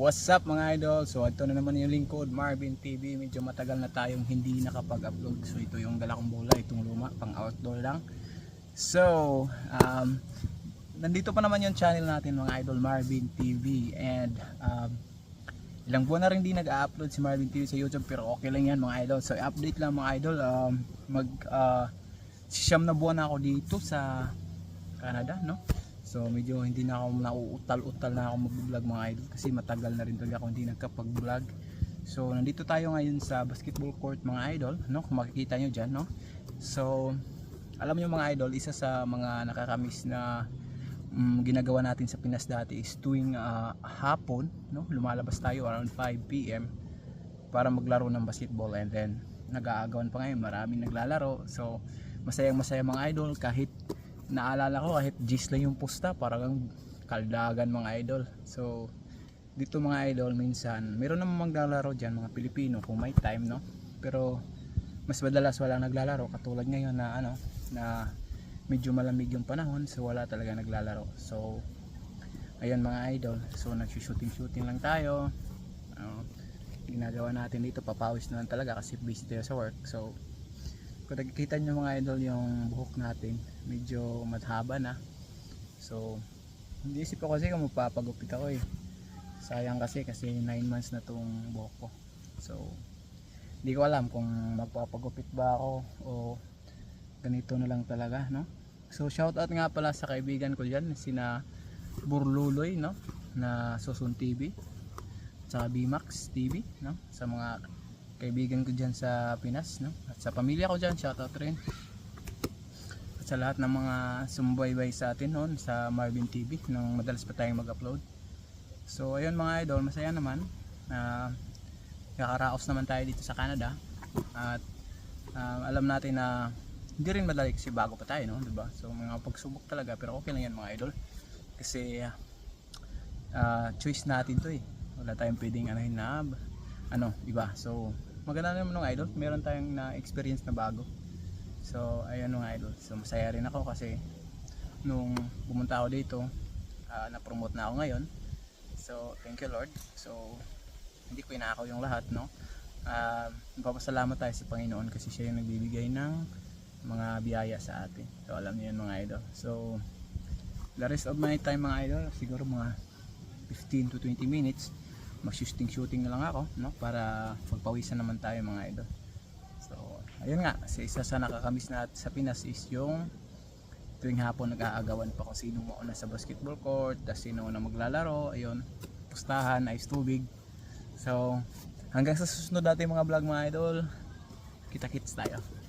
What's up mga idol? So ito na naman yung lingkod, Marvin TV. Medyo matagal na tayong hindi nakapag-upload. So ito yung dala kong bola, itong luma, pang outdoor lang. So, um, nandito pa naman yung channel natin mga idol, Marvin TV. And um, ilang buwan na rin di nag-upload si Marvin TV sa YouTube pero okay lang yan mga idol. So update lang mga idol, um, mag uh, siyam na buwan na ako dito sa Canada, no? So medyo hindi na ako nauutal-utal na ako mag-vlog mga idol kasi matagal na rin talaga ako hindi nagkapag-vlog. So nandito tayo ngayon sa basketball court mga idol, no? Kung makikita nyo dyan, no? So alam nyo mga idol, isa sa mga nakakamiss na mm, ginagawa natin sa Pinas dati is tuwing ah, hapon, no? Lumalabas tayo around 5 PM para maglaro ng basketball and then nag-aagawan pa ngayon, maraming naglalaro. So masayang masaya mga idol kahit naalala ko kahit gis lang yung pusta parang kaldagan mga idol. So dito mga idol minsan meron namang maglalaro dyan mga Pilipino kung may time no? Pero mas madalas wala naglalaro. Katulad ngayon na ano na medyo malamig yung panahon so wala talaga naglalaro. So ayan mga idol. So nagsushooting shooting lang tayo. Ano, ginagawa natin dito papawis na lang talaga kasi busy tayo sa work. So kung nakikita nyo mga idol yung buhok natin medyo madhaba na. So hindi isip ko kasi kung magpapagupit ako eh. Sayang kasi kasi 9 months na tong buhok ko. So hindi ko alam kung magpapagupit ba ako o ganito na lang talaga no? So shout out nga pala sa kaibigan ko dyan sina Burluloy no? Na Susun TV sa Bimax TV no? Sa mga kaibigan ko dyan sa Pinas no? At sa pamilya ko dyan shoutout rin. At sa lahat ng mga sumbaybay sa atin noon sa Marvin TV nung madalas pa tayong mag-upload. So ayun mga idol masaya naman na kakaraos naman tayo dito sa Canada. At um, alam natin na hindi rin madali kasi bago pa tayo no? Diba? So mga pagsubok talaga pero okay lang yan mga idol. Kasi uh, choice natin to eh. Wala tayong pwedeng anahin na ano, iba. So, maganda naman ng idol. Meron tayong na experience na bago. So, ayun ng idol. So, masaya rin ako kasi nung pumunta ako dito, ah, na-promote na ako ngayon. So, thank you Lord. So, hindi ko inakaw yung lahat, no? Uh, nagpapasalamat tayo sa Panginoon kasi siya yung nagbibigay ng mga biyaya sa atin. So, alam niyo yun mga idol. So, the rest of my time mga idol, siguro mga 15 to 20 minutes, mag-shooting shooting na lang ako no? Para magpawisan naman tayo mga idol. So ayun nga sa isa sa nakakamiss na sa Pinas is yung tuwing hapon nag-aagawan pa kung sino mauna sa basketball court tapos sino na maglalaro ayun. Pustahan ice tubig. So hanggang sa susunod natin mga vlog mga idol. Kita kits tayo